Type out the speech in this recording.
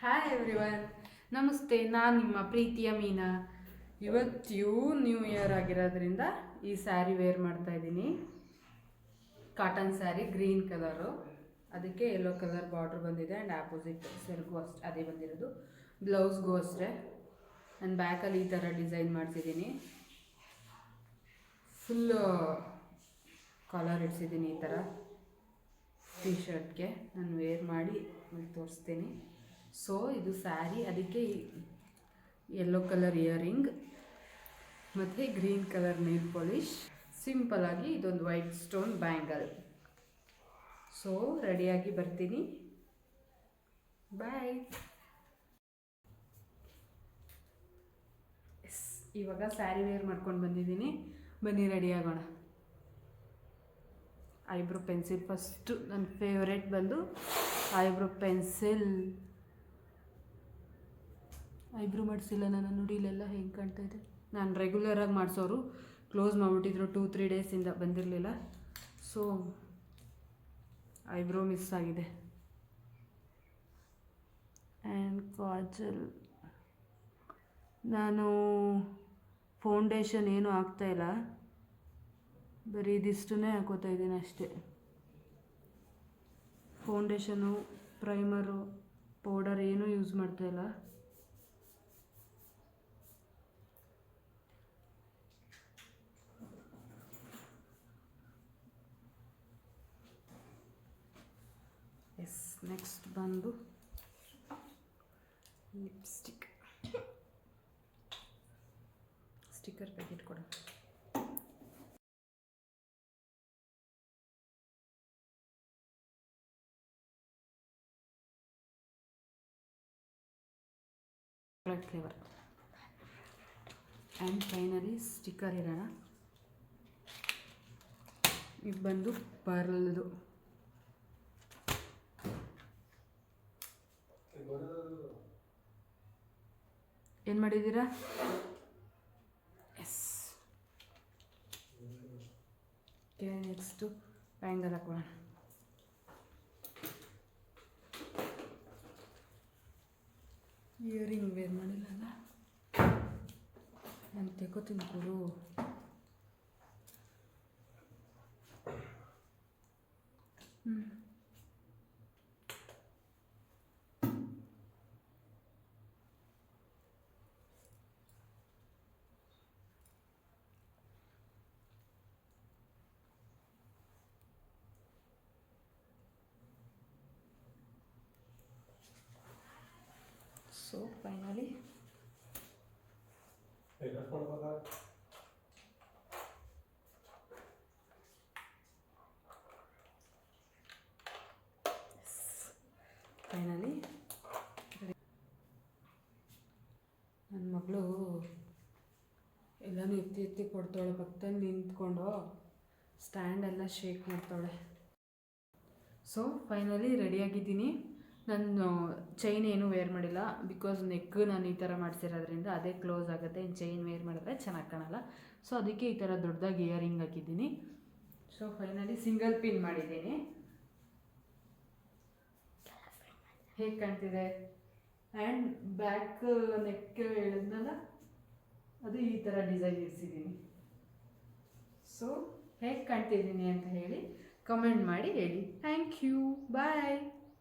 Hi everyone ನಮಸ್ತೆ, ನಾನು ನಿಮ್ಮ ಪ್ರೀತಿಯ ಮೀನಾ. ಇವತ್ತು ನ್ಯೂ ಇಯರ್ ಆಗಿರೋದ್ರಿಂದ ಈ ಸ್ಯಾರಿ ವೇರ್ ಮಾಡ್ತಾ ಇದ್ದೀನಿ. ಕಾಟನ್ ಸ್ಯಾರಿ ಗ್ರೀನ್ ಕಲರು ಅದಕ್ಕೆ ಯೆಲ್ಲೋ ಕಲರ್ ಬಾರ್ಡ್ರ್ ಬಂದಿದೆ ಆ್ಯಂಡ್ ಆಪೋಸಿಟ್ ಸೆಲ್ಗೂ ಅಷ್ಟೇ ಅದೇ ಬಂದಿರೋದು. ಬ್ಲೌಸ್ಗೂ ಅಷ್ಟೇ. ನನ್ನ ಬ್ಯಾಕಲ್ಲಿ ಈ ಥರ ಡಿಸೈನ್ ಮಾಡ್ತಿದ್ದೀನಿ ಫುಲ್ಲು ಕಾಲರ್ ಇಡ್ಸಿದ್ದೀನಿ ಈ ಥರ ಟೀ ಶರ್ಟ್ಗೆ ನಾನು ವೇರ್ ಮಾಡಿ ತೋರಿಸ್ತೀನಿ. ಸೊ ಇದು ಸ್ಯಾರಿ ಅದಕ್ಕೆ ಯೆಲ್ಲೋ ಕಲರ್ ಇಯರಿಂಗ್ ಮತ್ತು ಗ್ರೀನ್ ಕಲರ್ ನೀಲ್ ಪಾಲಿಶ್ ಸಿಂಪಲಾಗಿ ಇದೊಂದು ವೈಟ್ ಸ್ಟೋನ್ ಬ್ಯಾಂಗಲ್ ಸೊ ರೆಡಿಯಾಗಿ ಬರ್ತೀನಿ. ಬಾಯ್ ಎಸ್ ಇವಾಗ ಸ್ಯಾರಿ ವೇರ್ ಮಾಡ್ಕೊಂಡು ಬಂದಿದ್ದೀನಿ. ಬನ್ನಿ ರೆಡಿ ಆಗೋಣ. ಐಬ್ರೋ ಪೆನ್ಸಿಲ್ ಫಸ್ಟು ನನ್ನ ಫೇವ್ರೆಟ್ ಬಂದು ಐಬ್ರೋ ಪೆನ್ಸಿಲ್ ಐಬ್ರೋ ಮಾಡಿಸಿಲ್ಲ, ನನ್ನ ನುಡಿಲೆಲ್ಲ ಹೆಂಗೆ ಕಾಣ್ತಾ ಇದೆ? ನಾನು ರೆಗ್ಯುಲರಾಗಿ ಮಾಡಿಸೋರು ಕ್ಲೋಸ್ ಮಾಡಿಬಿಟ್ಟಿದ್ರು ಟೂ ತ್ರೀ ಡೇಸಿಂದ ಬಂದಿರಲಿಲ್ಲ. ಸೊ ಐಬ್ರೋ ಮಿಸ್ ಆಗಿದೆ. ಆ್ಯಂಡ್ ಕಾಜಲ್, ನಾನು ಫೌಂಡೇಶನ್ ಏನೂ ಆಗ್ತಾಯಿಲ್ಲ ಬರೀ ಇದಿಷ್ಟನ್ನೇ ಹಾಕೋತಾ ಇದ್ದೀನಿ ಅಷ್ಟೇ. ಫೌಂಡೇಶನು ಪ್ರೈಮರು ಪೌಡರ್ ಏನೂ ಯೂಸ್ ಮಾಡ್ತಾಯಿಲ್ಲ ಎಸ್ ನೆಕ್ಸ್ಟ್ ಬಂದು ಲಿಪ್ಸ್ಟಿಕ್ ಸ್ಟಿಕ್ಕರ್ ಪ್ಯಾಕೆಟ್ ಕೊಡ chocolate flavour and finally sticker ಇರೋಣ ಇದು ಬಂದು ಪರ್ಲ್ದು ಏನು ಮಾಡಿದ್ದೀರಾ ಎಸ್ ಓಕೆ ನೆಕ್ಸ್ಟು ಬ್ಯಾಂಗಲ್ ಹಾಕೋಣ. ಇಯರಿಂಗ್ ವೇರ್ ಮಾಡಿಲ್ಲಲ್ಲ ನಾನು ತೆಗೋತೀನಿ ಕೊಡು. ಹ್ಞೂ ಸೊ ಫೈನಲಿ ಫೈನಲಿ ನನ್ನ ಮಗಳು ಎಲ್ಲನೂ ಎತ್ತಿ ಎತ್ತಿ ಕೊಡ್ತಾಳೆ ಪಕ್ಕದಲ್ಲಿ ನಿಂತ್ಕೊಂಡು ಸ್ಟ್ಯಾಂಡೆಲ್ಲ ಶೇಕ್ ಮಾಡ್ತಾಳೆ. ಸೊ ಫೈನಲಿ ರೆಡಿಯಾಗಿದ್ದೀನಿ ನಾನು ಚೈನ್ ಏನೂ ವೇರ್ ಮಾಡಿಲ್ಲ. ಬಿಕಾಸ್ ನೆಕ್ ನಾನು ಈ ಥರ ಮಾಡಿಸಿರೋದ್ರಿಂದ ಅದೇ ಕ್ಲೋಸ್ ಆಗುತ್ತೆ. ಇನ್ನು ಚೈನ್ ವೇರ್ ಮಾಡಿದ್ರೆ ಚೆನ್ನಾಗಿ ಕಾಣಲ್ಲ. ಸೊ ಅದಕ್ಕೆ ಈ ಥರ ದೊಡ್ಡದಾಗಿ ಇಯರಿಂಗ್ ಹಾಕಿದ್ದೀನಿ. ಸೊ ಫೈನಲಿ ಸಿಂಗಲ್ ಪಿನ್ ಮಾಡಿದ್ದೀನಿ. ಹೇಗೆ ಕಾಣ್ತಿದೆ? ಆ್ಯಂಡ್ ಬ್ಯಾಕ್ ನೆಕ್ ಹೇಳಿದ್ನಲ್ಲ, ಅದು ಈ ಥರ ಡಿಸೈನ್ ಇರಿಸಿದ್ದೀನಿ. ಸೊ ಹೇಗೆ ಕಾಣ್ತಿದ್ದೀನಿ ಅಂತ ಹೇಳಿ ಕಮೆಂಟ್ ಮಾಡಿ ಹೇಳಿ. Thank you bye